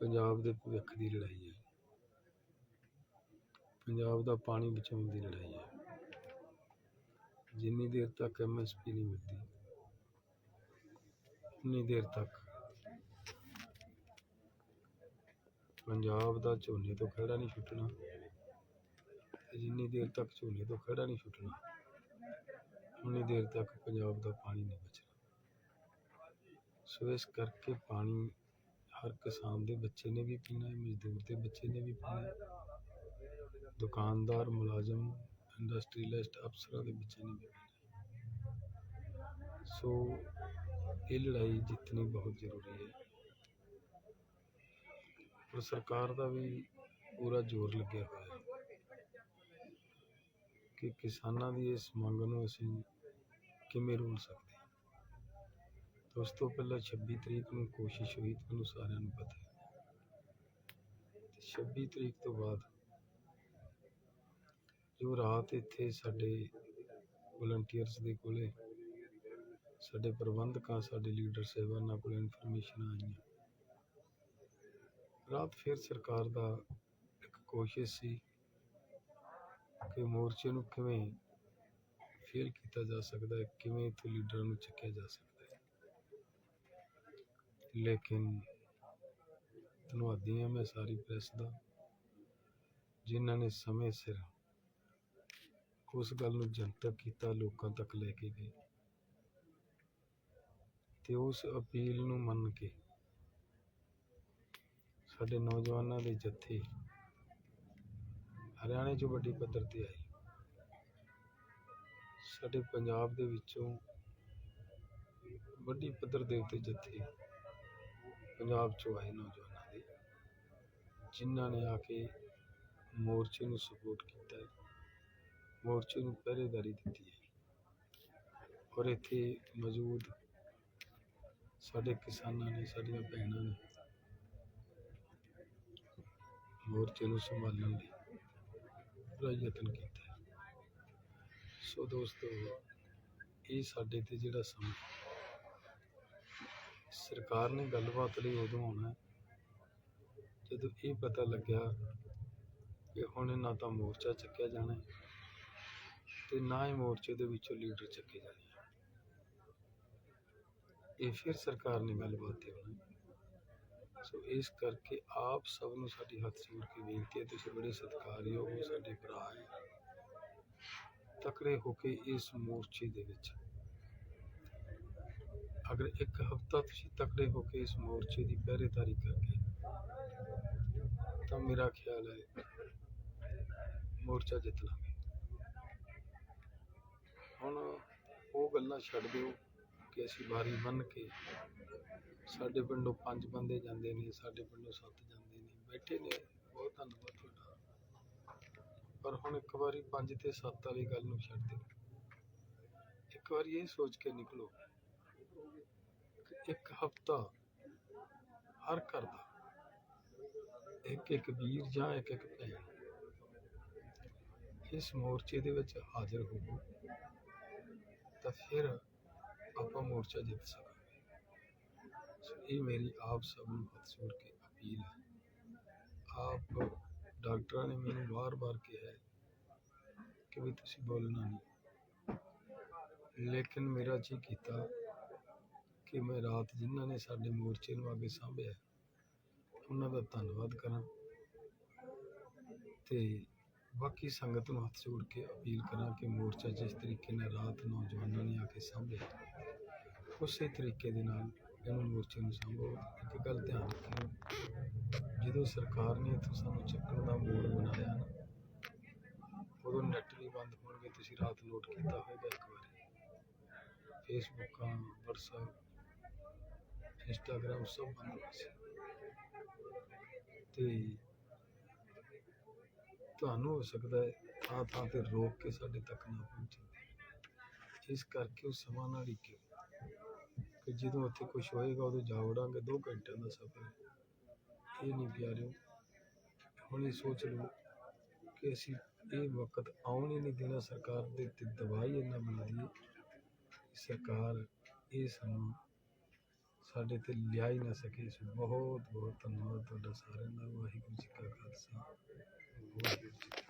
ਪੰਜਾਬ ਦੇ ਭਵਿੱਖ ਦੀ ਲੜਾਈ ਹੈ। ਪੰਜਾਬ ਦਾ ਪਾਣੀ ਬਚਾਉਣ ਦੀ ਲੜਾਈ ਹੈ। ਜਿੰਨੀ ਦੇਰ ਤੱਕ ਐਮਐਸਪੀ ਨਹੀਂ ਮਿਲਦੀ, ਉਨੀ ਦੇਰ ਤੱਕ ਪੰਜਾਬ ਦਾ ਝੋਨੇ ਤੋਂ ਖੜਾ ਨਹੀਂ ਛੁੱਟਣਾ ਜਿੰਨੀ ਦੇਰ ਤੱਕ ਝੋਨੇ ਤੋਂ ਖੜਾ ਨਹੀਂ ਛੁੱਟਣਾ, ਉਨੀ ਦੇਰ ਤੱਕ ਪੰਜਾਬ ਦਾ ਪਾਣੀ ਨਹੀਂ ਬਚਣਾ। ਸੋ ਇਸ ਕਰਕੇ ਪਾਣੀ ਹਰ ਕਿਸਾਨ ਦੇ ਬੱਚੇ ਨੇ ਵੀ ਪੀਣਾ ਹੈ, ਮਜ਼ਦੂਰ ਦੇ ਬੱਚੇ ਨੇ ਵੀ ਪੀਣਾ ਹੈ। ਦੁਕਾਨਦਾਰ, ਮੁਲਾਜ਼ਮ ਇੰਡਸਟਰੀਲਿਸਟ ਅਫਸਰਾਂ ਦੇ ਬੱਚੇ ਨੇ ਵੀ ਪੀਣਾ ਹੈ। ਸੋ ਇਹ ਲੜਾਈ ਜਿੱਤਣੀ ਬਹੁਤ ਜ਼ਰੂਰੀ ਹੈ। ਪਰ ਸਰਕਾਰ ਦਾ ਵੀ ਪੂਰਾ ਜ਼ੋਰ ਲੱਗਿਆ ਹੋਇਆ ਹੈ ਕਿ ਕਿਸਾਨਾਂ ਦੀ ਇਸ ਮੰਗ ਨੂੰ ਅਸੀਂ ਕਿਵੇਂ ਰੋਲ ਸਕਦੇ ਉਸ ਤੋਂ ਪਹਿਲਾਂ 26 ਤਰੀਕ ਨੂੰ ਕੋਸ਼ਿਸ਼ ਹੋਈ, ਤੁਹਾਨੂੰ ਸਾਰਿਆਂ ਨੂੰ ਪਤਾ ਹੈ। 26 ਤਰੀਕ ਤੋਂ ਬਾਅਦ ਜੋ ਰਾਤ ਇੱਥੇ ਸਾਡੇ ਵਲੰਟੀਅਰਸ ਦੇ ਕੋਲੇ, ਸਾਡੇ ਪ੍ਰਬੰਧਕਾਂ, ਸਾਡੇ ਲੀਡਰ ਸਾਹਿਬਾਨਾਂ ਕੋਲ ਇਨਫੋਰਮੇਸ਼ਨ ਆਈਆਂ ਰਾਤ ਫਿਰ ਸਰਕਾਰ ਦਾ ਇੱਕ ਕੋਸ਼ਿਸ਼ ਸੀ ਕਿ ਮੋਰਚੇ ਨੂੰ ਕਿਵੇਂ ਫੇਲ ਕੀਤਾ ਜਾ ਸਕਦਾ ਹੈ, ਕਿਵੇਂ ਇੱਥੋਂ ਲੀਡਰਾਂ ਨੂੰ ਚੱਕਿਆ ਜਾ ਸਕਦਾ ਲੇਕਿਨ ਧੰਨਵਾਦੀ ਹਾਂ ਮੈਂ ਸਾਰੀ ਪ੍ਰੈਸ ਦਾ, ਜਿਨ੍ਹਾਂ ਨੇ ਸਮੇਂ ਸਿਰ ਉਸ ਗੱਲ ਨੂੰ ਜਨਤਕ ਕੀਤਾ, ਲੋਕਾਂ ਤੱਕ ਲੈ ਕੇ ਗਏ। ਤੇ ਉਸ ਅਪੀਲ ਨੂੰ ਮੰਨ ਕੇ ਸਾਡੇ ਨੌਜਵਾਨਾਂ ਦੇ ਜੱਥੇ ਹਰਿਆਣੇ ਚ ਵੱਡੀ ਪੱਧਰ ਤੇ ਆਏ। ਸਾਡੇ ਪੰਜਾਬ ਦੇ ਵਿੱਚੋਂ ਵੱਡੀ ਪੱਧਰ ਦੇ ਉੱਤੇ ਜੱਥੇ ਪੰਜਾਬ 'ਚੋਂ ਆਏ ਨੌਜਵਾਨਾਂ ਦੇ, ਜਿਨ੍ਹਾਂ ਨੇ ਆ ਕੇ ਮੋਰਚੇ ਨੂੰ ਸਪੋਰਟ ਕੀਤਾ ਹੈ। ਮੋਰਚੇ ਨੂੰ ਪਹਿਰੇਦਾਰੀ ਦਿੱਤੀ ਹੈ। ਔਰ ਇੱਥੇ ਮੌਜੂਦ ਸਾਡੇ ਕਿਸਾਨਾਂ ਨੇ, ਸਾਡੀਆਂ ਭੈਣਾਂ ਨੇ ਮੋਰਚੇ ਨੂੰ ਸੰਭਾਲਣ ਲਈ ਪੂਰਾ ਯਤਨ ਕੀਤਾ ਸੋ ਦੋਸਤੋ, ਇਹ ਸਾਡੇ ਤੇ ਜਿਹੜਾ ਸਮਾਂ ਸਰਕਾਰ ਨੇ ਗੱਲਬਾਤ ਲਈ ਉਦੋਂ ਹੋਣਾ ਜਦੋਂ ਇਹ ਪਤਾ ਲੱਗਿਆ ਕਿ ਹੁਣ ਨਾ ਤਾਂ ਮੋਰਚਾ ਚੱਕਿਆ ਜਾਣਾ ਤੇ ਨਾ ਹੀ ਮੋਰਚੇ ਦੇ ਵਿੱਚੋਂ ਲੀਡਰ ਚੱਕੇ ਜਾਣੇ ਇਹ ਫਿਰ ਸਰਕਾਰ ਨੇ ਗੱਲਬਾਤ ਤੇ ਹੋਣਾ ਸੋ ਇਸ ਕਰਕੇ ਆਪ ਸਭ ਨੂੰ ਸਾਡੀ ਹੱਥ ਜੋੜ ਕੇ ਬੇਨਤੀ ਹੈ, ਤੁਸੀਂ ਬੜੇ ਸਤਿਕਾਰਯੋਗ ਹੋ, ਸਾਡੇ ਭਰਾ ਹੈ। ਤਕੜੇ ਹੋ ਕੇ ਇਸ ਮੋਰਚੇ ਦੇ ਵਿੱਚ ਅਗਰ ਇੱਕ ਹਫਤਾ ਤੁਸੀਂ ਤਕੜੇ ਹੋ ਕੇ ਇਸ ਮੋਰਚੇ ਦੀ ਪਹਿਰੇਦਾਰੀ ਕਰਕੇ ਤਾਂ ਮੇਰਾ ਖਿਆਲ ਹੈ ਮੋਰਚਾ ਜਿੱਤ ਲਾਂਗੇ। ਹੁਣ ਉਹ ਗੱਲਾਂ ਛੱਡ ਦਿਓ ਕਿ ਅਸੀਂ ਬਾਰੀ ਬੰਨ ਕੇ ਸਾਡੇ ਪਿੰਡੋਂ ਪੰਜ ਬੰਦੇ ਜਾਂਦੇ ਨੇ, ਸਾਡੇ ਪਿੰਡੋਂ ਸੱਤ ਜਾਂਦੇ ਨੇ, ਬੈਠੇ ਨੇ। ਬਹੁਤ ਧੰਨਵਾਦ ਤੁਹਾਡਾ। ਪਰ ਹੁਣ ਇੱਕ ਵਾਰੀ ਪੰਜ ਤੇ ਸੱਤ ਵਾਲੀ ਗੱਲ ਨੂੰ ਛੱਡ ਦਿਓ। ਇੱਕ ਵਾਰੀ ਇਹ ਸੋਚ ਕੇ ਨਿਕਲੋ ਇੱਕ ਹਫਤਾ ਹਰ ਘਰ ਦਾ ਇੱਕ ਇੱਕ ਵੀਰ ਜਾਂ ਇੱਕ ਇੱਕ ਭੈਣ ਇਸ ਮੋਰਚੇ ਦੇ ਵਿੱਚ ਹਾਜ਼ਰ ਹੋਵੋ ਤਾਂ ਫਿਰ ਆਪਾਂ ਮੋਰਚਾ ਜਿੱਤ ਸਕਾਂਗੇ ਸੋ ਇਹ ਮੇਰੀ ਆਪ ਸਭ ਨੂੰ ਹੱਥ ਜੋੜ ਕੇ ਅਪੀਲ ਹੈ ਆਪ ਡਾਕਟਰਾਂ ਨੇ ਮੈਨੂੰ ਵਾਰ-ਵਾਰ ਕਿਹਾ ਹੈ ਕਿ ਵੀ ਤੁਸੀਂ ਬੋਲਣਾ ਨਹੀਂ ਲੇਕਿਨ ਮੇਰਾ ਜੀ ਕੀਤਾ ਕਿ ਮੈਂ ਰਾਤ ਜਿਨ੍ਹਾਂ ਨੇ ਸਾਡੇ ਮੋਰਚੇ ਨੂੰ ਅੱਗੇ ਸਾਂਭਿਆ, ਉਹਨਾਂ ਦਾ ਧੰਨਵਾਦ ਕਰਾਂ ਤੇ ਬਾਕੀ ਸੰਗਤ ਨੂੰ ਹੱਥ ਜੋੜ ਕੇ ਅਪੀਲ ਕਰਾਂ ਕਿ ਮੋਰਚਾ ਜਿਸ ਤਰੀਕੇ ਨਾਲ ਰਾਤ ਨੌਜਵਾਨਾਂ ਨੇ ਆ ਕੇ ਸਾਂਭਿਆ, ਉਸੇ ਤਰੀਕੇ ਦੇ ਨਾਲ ਇਹਨੂੰ ਮੋਰਚੇ ਨੂੰ ਸਾਂਭੋ। ਇੱਕ ਗੱਲ ਧਿਆਨ ਰੱਖਿਓ ਜਦੋਂ ਸਰਕਾਰ ਨੇ ਇੱਥੋਂ ਸਾਨੂੰ ਚੱਕਣ ਦਾ ਮੋੜ ਬਣਾਇਆ ਨਾ, ਉਦੋਂ ਨੈੱਟ ਵੀ ਬੰਦ ਹੋਣਗੇ, ਤੁਸੀਂ ਰਾਤ ਨੋਟ ਕੀਤਾ ਹੋਵੇਗਾ ਇੱਕ ਵਾਰੀ। ਫੇਸਬੁੱਕਾਂ, ਵਟਸਐਪ ਇੰਸਟਾਗ੍ਰਾਮ ਸਭ ਬੰਦ ਹੋ ਸੀ ਤੇ ਤੁਹਾਨੂੰ ਹੋ ਸਕਦਾ ਹੈ ਥਾਂ ਥਾਂ ਤੇ ਰੋਕ ਕੇ ਸਾਡੇ ਤੱਕ ਨਾ ਪਹੁੰਚੇ ਇਸ ਕਰਕੇ ਉਹ ਸਮਾਂ ਨਾ ਲਿਖੇ ਕਿ ਜਦੋਂ ਉੱਥੇ ਕੁਝ ਹੋਏਗਾ ਉਦੋਂ ਜਾ ਵੜਾਂਗੇ ਦੋ ਘੰਟਿਆਂ ਦਾ ਸਫ਼ਰ ਇਹ ਨਹੀਂ ਪਿਆਰਿਓ ਹੁਣ ਇਹ ਸੋਚ ਲਓ ਕਿ ਅਸੀਂ ਇਹ ਵਕਤ ਆਉਣ ਹੀ ਨਹੀਂ ਦੇਣਾ ਸਰਕਾਰ ਦੇ ਤੇ ਦਵਾਈ ਇਹਨਾਂ ਮਿਲਦੀ ਦੀ ਸਰਕਾਰ ਇਹ ਸਮਾਂ ਸਾਡੇ ਤੇ ਲਿਆ ਹੀ ਨਾ ਸਕੇ ਸੋ ਬਹੁਤ ਬਹੁਤ ਧੰਨਵਾਦ ਤੁਹਾਡਾ ਸਾਰਿਆਂ ਦਾ। ਵਾਹਿਗੁਰੂ ਜੀ ਕਾ ਖਾਲਸਾ। ਵਾਹਿਗੁਰੂ ਜੀ